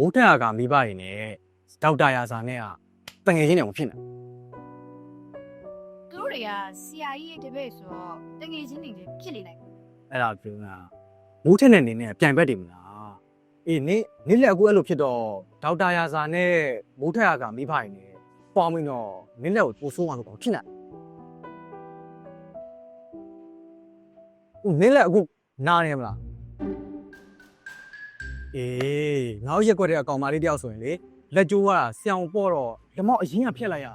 မိုးတက်အကမိဘတွေနဲ့ဒေါက်တာရာစာနဲ့ကတငယ်ချင်းတွေမဖြစ်နိုင်သူတို့တွေကဆရာကြီးရဲ့တပည့်ဆိုတော့တငယ်ချင်းတွေလည်းဖြစ်နေနိုင်တယ်အဲ့ဒါပြောတာမိုးထက်နဲ့နေနဲ့ပြိုင်ဘက်တွေမလားအေးနေနေလက်အခုအဲ့လိုဖြစ်တော့ဒေါက်တာရာစာနဲ့မိုးထက်အကမိဘတွေနဲ့ပေါင်းပြီးတော့နေလက်ကိုပို့ဆိုးအောင်လို့ပေါ့ဖြစ်နိုင်ဦးနေလက်အခုနားနေမလား အေးငါ့ရက်ွက်တဲ့အကောင်မလေးတယောက်ဆိုရင်လေလက်ကျိုးကဆံပေါ့တော့ဓမောက်အရင်ကဖျက်လိုက်ရ။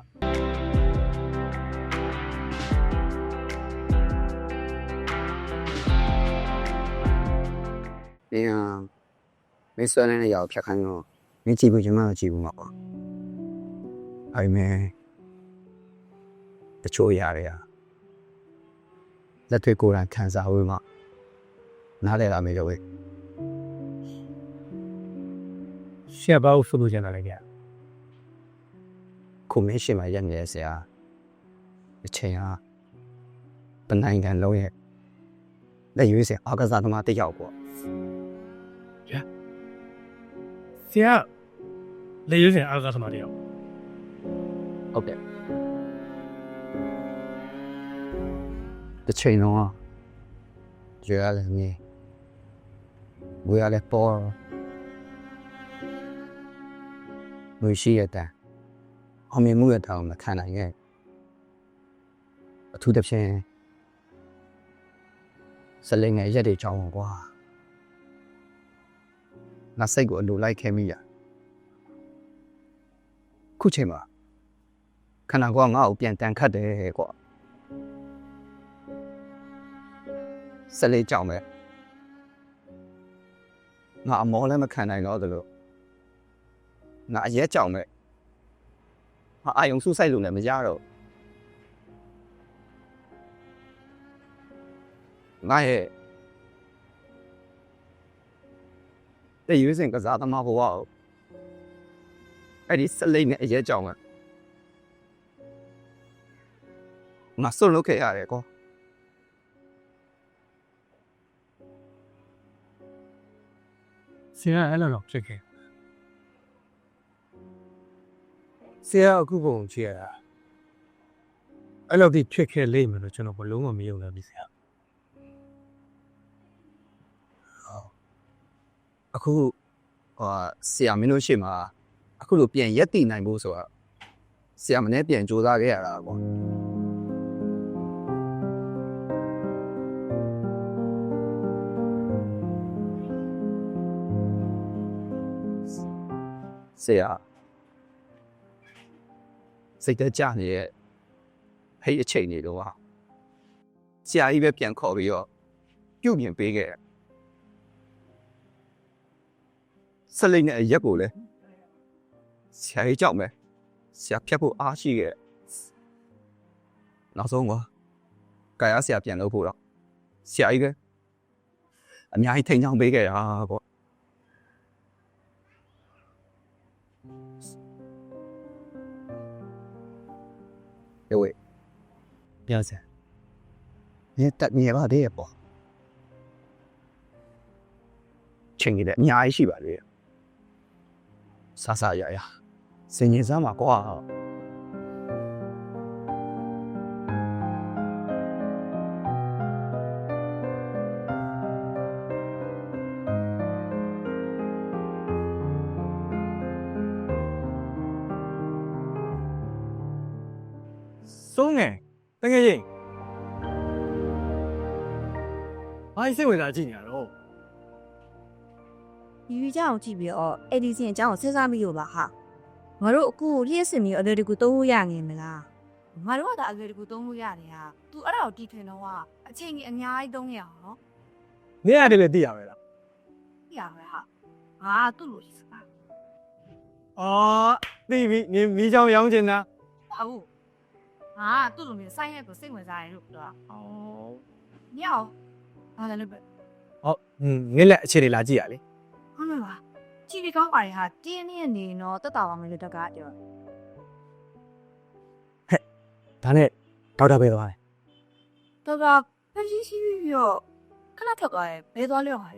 ပြန်မင်းဆွဲနေတဲ့ရောက်ဖြတ်ခိုင်းတော့မင်းကြည့်ဖို့ကျွန်မတော့ကြည့်ဘူးမှာပေါ့။အဲ့မဲ့တချို့ຢာတွေကလက်တွေကိုယ်တိုင်ခံစားဝေးမှနားလည်လာမေးတော့ဝေး ရှက်ပါဦးဆိုလို့ကျန်တာလေကြာခုမင်းရှင်မရက်နေတဲ့ဆရာအချိန်ဟာတနိုင်ငံလုံးရဲ့လက်ရွေးစင်အာကစားသမားတစ်ယောက်ပေါ့ဆရာလေရွေးစင်အားကစားသမားတယောက်ဟုတ်တယ်တစ်ချိန်လုံးอ่ะကြွရလည်းမြင်ဝေရလည်းပေါ် ငွေရှိရတဲ့အောင်မြင်မှုရတောင်မခံနိုင်ရဲ့အထူးသဖြင့်စလင်ငယ်ရက်တွေကြောင်းကွာငါစိတ်ကိုအလိုလိုက်ခဲမိရခုချိန်မှာခန္ဓာကိုယ်ကငါ့ကိုပြန်တန်ခတ်တယ်ကွာဆက်လေးကြောင်ပဲငါအမောလည်းမခံနိုင်တော့သလို ငါအရက်ကြောင်ပဲငါအာယုံစုဆိုင်လို့လည်းမရတော့ငါရဲ့တဲ့ရွေးစင်ကစားသမားဘဝကိုအဲ့ဒီဆက်လေးနဲ့အရက်ကြောင်ပဲငါစွန့်လုပ်ခဲ့ရတယ်ကောဆရာအဲ့လိုတော့ဖြစ်ခဲ့ ဆရာအခုပုံကြည့်ရတာအဲ့လိုဒီဖြစ်ခဲ့လိမ့်မယ်လို့ကျွန်တော်ဘလုံးမမယုံလည်းပြီဆရာအခုဟိုဆရာမင်းတို့ရှေ့မှာအခုလိုပြန်ရက်တည်နိုင်ဖို့ဆိုတာဆရာမနဲ့ပြန်ကြိုးစားခဲ့ရတာကွာဆရာ စိတ်သက်ကြနေတဲ့ဟိတ်အချိန်တွေတော့ဟာဆရာကြီးပဲပြန်ခေါ်ပြီးတော့ပြုတ်မြင်ပေးခဲ့တယ်ဆက်လိမ့်နဲ့အရက်ကိုလည်းဆရာကြီးကြောက်မယ်ဆရာဖြတ်ဖို့အားရှိခဲ့နောက်ဆုံးကွာကာယဆရာပြန်လို့ဖို့တော့ဆရာကြီးပဲအများကြီးထိန်ချောင်းပေးခဲ့တာပေါ့ ရေဝေပြောစရာမြေတက်မြေပါသေးရဲ့ပေါ့ချင်းကြီးလည်းအများကြီးရှိပါသေးရဲ့ဆဆရရစင်ကြီးစမ်းပါကွာ စိုးငယ်တငယ်ချင်းဘာစိတ်ဝင်စားကြည့်နေရတော့ဒီဗီကြောင်ကြည့်ပြီးတော့အဲ့ဒီစင်အကြောင်းကိုစဉ်းစားမိလို့ပါဟာငါတို့အခုလျှက်စင်ပြီးအလွယ်တကူသုံးလို့ရငင်မလားငါတို့ကဒါအလွယ်တကူသုံးလို့ရတယ်ဟာ तू အဲ့ဒါကိုတီထွင်တော့ကအချိန်ကြီးအများကြီးသုံးရအောင်နော်နေရတယ်လည်းသိရပဲလားသိရပဲဟာငါကသူ့လိုစကားအော်သိပြီနေမီးချောင်းရောင်းချင်တာဟုတ် ငါကသူ့လိုမျိုးစိုင်းရက်ကိုစိတ်ဝင်စားတယ်လို့ပြောတာအော်ညောင်းဟာလည်းပဲဟုတ်ဟင်းနေလက်အခြေတွေလာကြည့်ရလေဟုတ်မှာပါကြည့်ပြီးကောင်းပါရဲ့ဟာတင်းနေနေတော့တက်တာပါမယ်လို့တက်ကပြောဒါနဲ့ဒေါက်တာပဲသွားတယ်တော့ကဖက်ရှိရှိပြီးတော့ခဏထွက်သွားတယ်ဘဲသွားလျော့ဟာ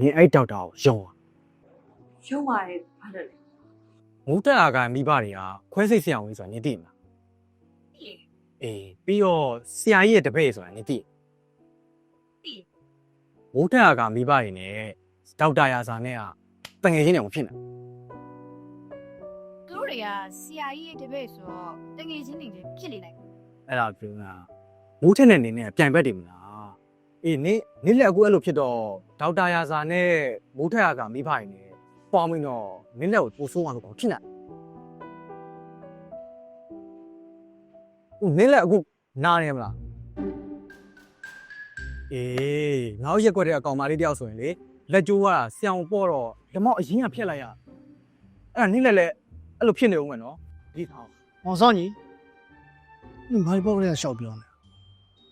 နင်အဲ့ဒေါက်တာကိုယုံရုံပါတယ်ဘာလို့လဲမိုးတက်အားကမိဘတွေကခွဲစိတ်ဆရာဝန်ဆိုတာနင်သိမလား အေးပြီးတော့ဆရာကြီးရဲ့တပည့်ဆိုတာနင်သိမိုးတက်အားကမိဘတွေနဲ့ဒေါက်တာရာစာနဲ့ကတငယ်ချင်းတွေမဖြစ်နိုင်သူတို့တွေကဆရာကြီးရဲ့တပည့်ဆိုတော့တငယ်ချင်းတွေလည်းဖြစ်နေနိုင်တယ်အဲ့ဒါပြောတာမိုးထက်နဲ့နေနဲ့ပြိုင်ဘက်တယ်မလားအေးနေနေလက်အခုအဲ့လိုဖြစ်တော့ဒေါက်တာရာစာနဲ့မိုးထက်အားကမိဘတွေနဲ့ပေါင်းပြီးတော့နေလက်ကိုပို့ဆိုးအောင်လို့ဖြစ်နိုင် ဦးနေလက်အခုနားနေမလားအေးငါ့ရက်ွက်တဲ့အကောင်မလေးတယောက်ဆိုရင်လေလက်ကျိုးကဆံပေါ့တော့ဓမောက်အရင်ကဖြတ်လိုက်ရအဲ့ဒါနေလက်လည်းအဲ့လိုဖြစ်နေဦးမယ်နော်ဒီထောင်။အောင်စောင်းကြီး။ဒီမိုင်ပေါက်လေးကရှောက်ပြောနေ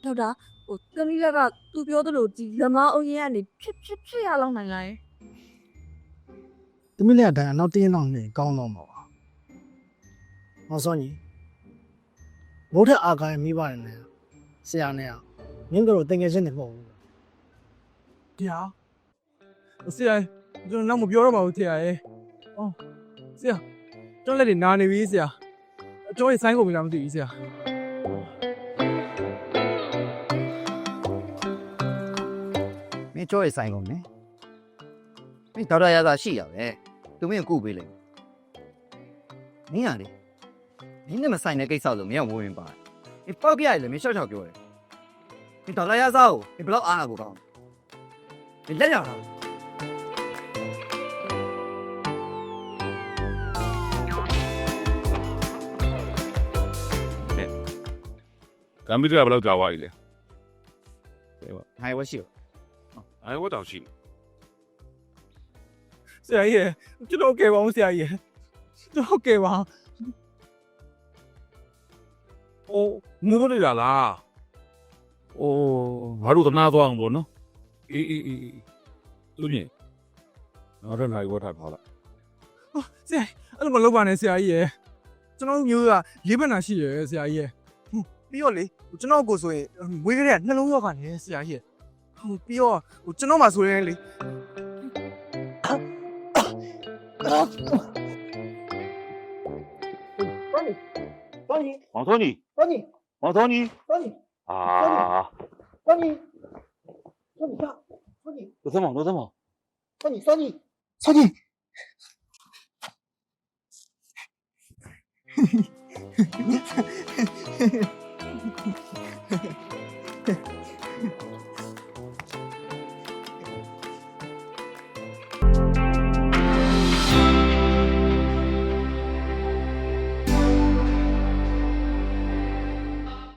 ဒေါက်တာဟိုသမီးဘက်ကသူပြောသလိုဒီလမားအုံရင်ကနေဖြစ်ဖြစ်ဖြစ်ရလောက်နိုင်လားယ။တမီးလေးကတန်အနောက်တင်းလောက်နေကောင်းတော့မှာပါ။အောင်စောင်းကြီး။ ဘုထက်အာခိုင်မိပါတယ်နဲ့ဆရာနဲ့ကမင်းတို့တင်ငယ်ချင်းတွေမဟုတ်ဘူးတရားဆရာကျွန်တော်တော့မပြောတော့ပါဘူးဆရာရဲ့အော်ဆရာကျွန်တော်လက်တွေနာနေပြီဆရာအကျော်ရေးဆိုင်းကုန်ပြီလားမသိဘူးဆရာမင်းကြောရဲ့ဆိုင်ကုန်နေမင်းဒေါက်တာရသာရှိရပဲသူမင်းကိုကုပေးလိုက်မင်းရလေ မင်းနဲ့မဆိုင်တဲ့ကိစ္စလို့မင်းကဝင်ဝင်ပါတယ်ဒီပေါက်ပြရလေမင်းရှောက်ရှောက်ပြောတယ်မင်းဒေါက်တာရသာကိုမင်းဘယ်လောက်အားအကိုကောင်းမင်းလက်ရတာကမ်ပျူတာဘယ်လောက်ကြာသွားပြီလဲဟိုင်ဝရှိအဲဝတ်တောင်ရှိတယ်ဆရာကြီးရဲ့ကျွန်တော်ကဲပါအောင်ဆရာကြီးရဲ့ကျွန်တော်ကဲပါအောင် အိုးမိုးနေတာလားအိုးဘာလို့သနာသွားအောင်ပေါ့နော်အေးအေးအေးအေးလူမြင်နောက်တော့နိုင်ဝတ်ထားပါလားဆရာအဲ့လိုမလုပ်ပါနဲ့ဆရာကြီးရဲ့ကျွန်တော်တို့မျိုးကလေးဘက်နာရှိရယ်ဆရာကြီးရဲ့ဟွန်းပြီးတော့လေကျွန်တော်ကိုဆိုရင်မွေးကလေးကနှလုံးရောဂါနေဆရာကြီးရဲ့ဟိုပြီးတော့ဟိုကျွန်တော်မှဆိုရင်လေ မောင်သောညီ။စောင်းကြီးမောင်သောညီစောင်းကြီးအာစောင်းကြီးစောင်းကြီးစောင်းကြီးဒသမဒသမစောင်းကြီးစောင်းကြီးစောင်းကြီး